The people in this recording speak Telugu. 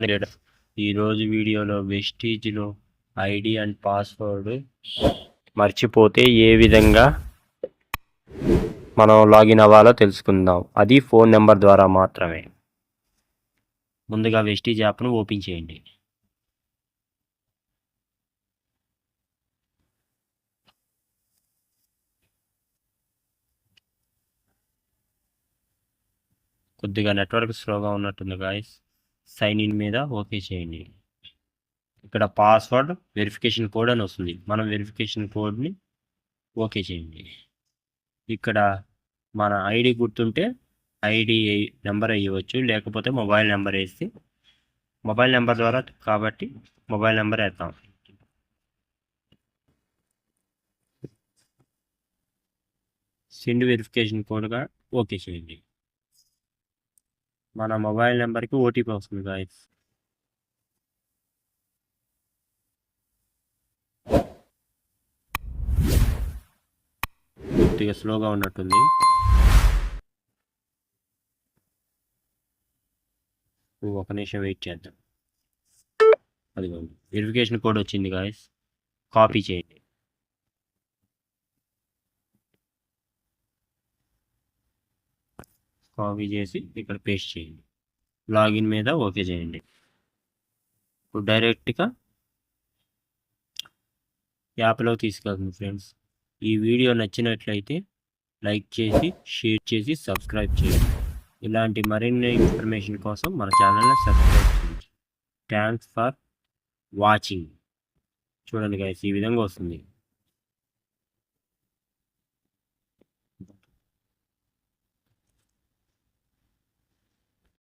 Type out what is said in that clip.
ఈరోజు వీడియోలో వెస్టీజ్లో ఐడి అండ్ పాస్వర్డ్ మర్చిపోతే ఏ విధంగా మనం లాగిన్ అవ్వాలో తెలుసుకుందాం. అది ఫోన్ నెంబర్ ద్వారా మాత్రమే. ముందుగా వెస్టీజ్ యాప్ను ఓపెన్ చేయండి. కొద్దిగా నెట్వర్క్ స్లోగా ఉన్నట్టుంది గాయస్. సైన్ ఇన్ మీద ఓకే చేయండి. ఇక్కడ పాస్వర్డ్ వెరిఫికేషన్ కోడ్ అని వస్తుంది. మనం వెరిఫికేషన్ కోడ్ని ఓకే చేయండి. ఇక్కడ మన ఐడి గుర్తుంటే ఐడి నెంబర్ వేయవచ్చు లేకపోతే మొబైల్ నెంబర్ వేసి మొబైల్ నెంబర్ ద్వారా కాబట్టి మొబైల్ నెంబర్ వేద్దాం. సెండ్ వెరిఫికేషన్ కోడ్గా ఓకే చేయండి. మన మొబైల్ నెంబర్కి ఓటీపీ వస్తుంది గాయస్ కొద్దిగా స్లోగా ఉన్నట్టుంది. ఒక నిమిషం వెయిట్ చేద్దాం. అదిగోండి వెరిఫికేషన్ కోడ్ వచ్చింది గాయస్ కాపీ చేయండి. కాపీ చేసి ఇక్కడ పేస్ట్ చేయండి. లాగిన్ మీద ఓకే చేయండి. ఇప్పుడు డైరెక్ట్గా యాప్లో తీసుకెళ్తుంది ఫ్రెండ్స్. ఈ వీడియో నచ్చినట్లయితే లైక్ చేసి షేర్ చేసి సబ్స్క్రైబ్ చేయండి. ఇలాంటి మరిన్ని ఇన్ఫర్మేషన్ కోసం మన ఛానల్ని సబ్స్క్రైబ్ చేయండి. Thanks for watching. చూడండి గైస్ ఈ విధంగా వస్తుంది.